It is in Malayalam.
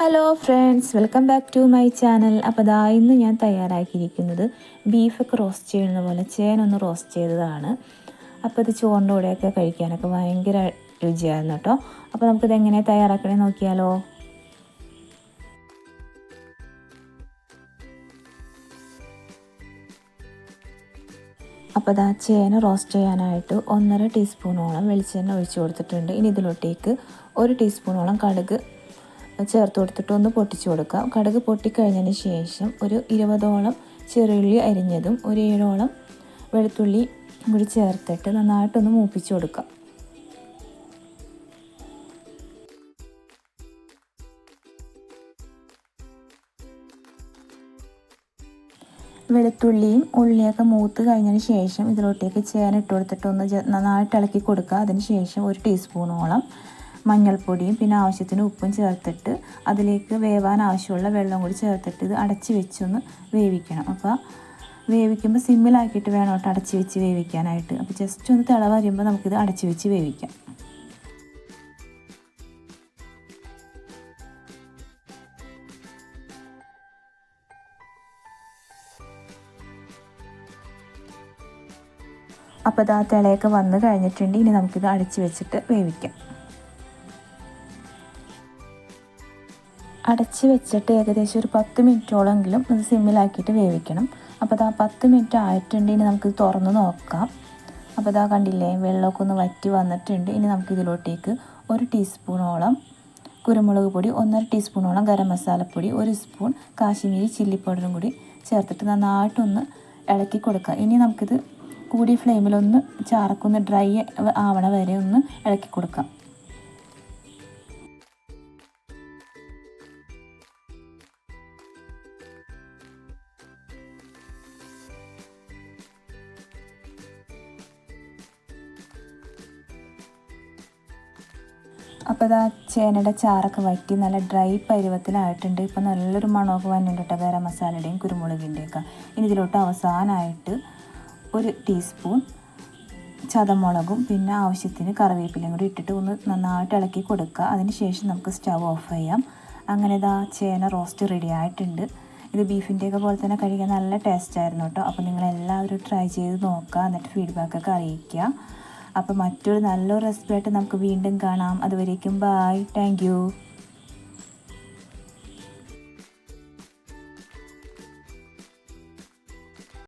Hello friends welcome back to my channel അപ്പോൾ ദാ ഇന്ന് ഞാൻ തയ്യാറാക്കിയിരിക്കുന്നത് ബീഫൊക്കെ റോസ്റ്റ് ചെയ്യുന്ന പോലെ ചേനൊന്ന് റോസ്റ്റ് ചെയ്തതാണ്. അപ്പോൾ ഇത് ചോറിന്റെ കൂടെയൊക്കെ കഴിക്കാനൊക്കെ ഭയങ്കര രുചിയായിരുന്നു കേട്ടോ. അപ്പോൾ നമുക്കിത് എങ്ങനെ തയ്യാറാക്കണേ നോക്കിയാലോ? അപ്പോൾ ദാ ചേന റോസ്റ്റ് ചെയ്യാനായിട്ട് ഒന്നര ടീസ്പൂണോളം വെളിച്ചെണ്ണ ഒഴിച്ചു കൊടുത്തിട്ടുണ്ട്. ഇനി ഇതിലോട്ടേക്ക് ഒരു ടീസ്പൂണോളം കടുക് ചേർത്ത് കൊടുത്തിട്ട് ഒന്ന് പൊട്ടിച്ചു കൊടുക്കാം. കടുക് പൊട്ടിക്കഴിഞ്ഞതിന് ശേഷം ഒരു ഇരുപതോളം ചെറുള്ളി അരിഞ്ഞതും ഒരു ഏഴോളം വെളുത്തുള്ളി കൂടി ചേർത്തിട്ട് നന്നായിട്ടൊന്ന് മൂപ്പിച്ചു കൊടുക്കാം. വെളുത്തുള്ളിയും ഉള്ളിയൊക്കെ മൂത്ത് കഴിഞ്ഞതിന് ശേഷം ഇതിലോട്ടേക്ക് ചേന ഇട്ട് കൊടുത്തിട്ട് ഒന്ന് നന്നായിട്ട് ഇളക്കി കൊടുക്കുക. അതിന് ശേഷം ഒരു ടീസ്പൂണോളം മഞ്ഞൾപ്പൊടിയും പിന്നെ ആവശ്യത്തിന് ഉപ്പും ചേർത്തിട്ട് അതിലേക്ക് വേവാൻ ആവശ്യമുള്ള വെള്ളം കൂടി ചേർത്തിട്ട് ഇത് അടച്ച് വെച്ചൊന്ന് വേവിക്കണം. അപ്പോൾ വേവിക്കുമ്പോൾ സിമ്മിലാക്കിയിട്ട് വേണം കേട്ടോ അടച്ച് വെച്ച് വേവിക്കാനായിട്ട്. അപ്പോൾ ജസ്റ്റ് ഒന്ന് തിള വരുമ്പോൾ നമുക്കിത് അടച്ച് വെച്ച് വേവിക്കാം. അപ്പോൾ ഇതാ തിളയൊക്കെ വന്ന് കഴിഞ്ഞിട്ടുണ്ട്. ഇനി നമുക്കിത് അടച്ച് വെച്ചിട്ട് വേവിക്കാം. അടച്ച് വെച്ചിട്ട് ഏകദേശം ഒരു പത്ത് മിനിറ്റോളെങ്കിലും ഇത് സിമ്മിലാക്കിയിട്ട് വേവിക്കണം. അപ്പോൾ ആ പത്ത് മിനിറ്റ് ആയിട്ടുണ്ട് ഇനി നമുക്കിത് തുറന്ന് നോക്കാം. അപ്പോൾ ഇതാ കണ്ടില്ലേ വെള്ളമൊക്കെ ഒന്ന് വറ്റി വന്നിട്ടുണ്ട്. ഇനി നമുക്ക് ഇതിലോട്ടേക്ക് ഒരു ടീസ്പൂണോളം കുരുമുളക് പൊടി ഒന്നര ടീസ്പൂണോളം ഗരം മസാലപ്പൊടി ഒരു സ്പൂൺ കാശ്മീരി ചില്ലി പൗഡറും കൂടി ചേർത്തിട്ട് നന്നായിട്ടൊന്ന് ഇളക്കി കൊടുക്കുക ഇനി നമുക്കിത് കൂടിയ ഫ്ലെയിമിലൊന്ന് ചാറക്കൊന്ന് ഡ്രൈ ആവണ വരെ ഒന്ന് ഇളക്കി കൊടുക്കാം. അപ്പോൾ ഇതാ ചേനയുടെ ചാറൊക്കെ വറ്റി നല്ല ഡ്രൈ പരുവത്തിലായിട്ടുണ്ട്. ഇപ്പോൾ നല്ലൊരു മണമൊക്കെ വന്നിട്ടുണ്ട് കേട്ടോ ഗരം മസാലയുടെയും കുരുമുളകിന്റെയും ഒക്കെ. ഇനി ഇതിലോട്ട് അവസാനമായിട്ട് ഒരു ടീസ്പൂൺ ചതമുളകും പിന്നെ ആവശ്യത്തിന് കറിവേപ്പിലയും കൂടി ഇട്ടിട്ട് ഒന്ന് നന്നായിട്ട് ഇളക്കി കൊടുക്കുക. അതിന് ശേഷം നമുക്ക് സ്റ്റവ് ഓഫ് ചെയ്യാം. അങ്ങനെ ഇതാ ചേന റോസ്റ്റ് റെഡി ആയിട്ടുണ്ട്. ഇത് ബീഫിന്റെയൊക്കെ പോലെ തന്നെ കഴിക്കാൻ നല്ല ടേസ്റ്റ് ആയിരുന്നു കേട്ടോ അപ്പോൾ നിങ്ങളെല്ലാവരും ട്രൈ ചെയ്ത് നോക്കുക. എന്നിട്ട് ഫീഡ്ബാക്കൊക്കെ അറിയിക്കുക. അപ്പോൾ മറ്റൊരു നല്ലൊരു റെസിപ്പി ആയിട്ട് നമുക്ക് വീണ്ടും കാണാം. അതുവരേക്കും ബായ് താങ്ക്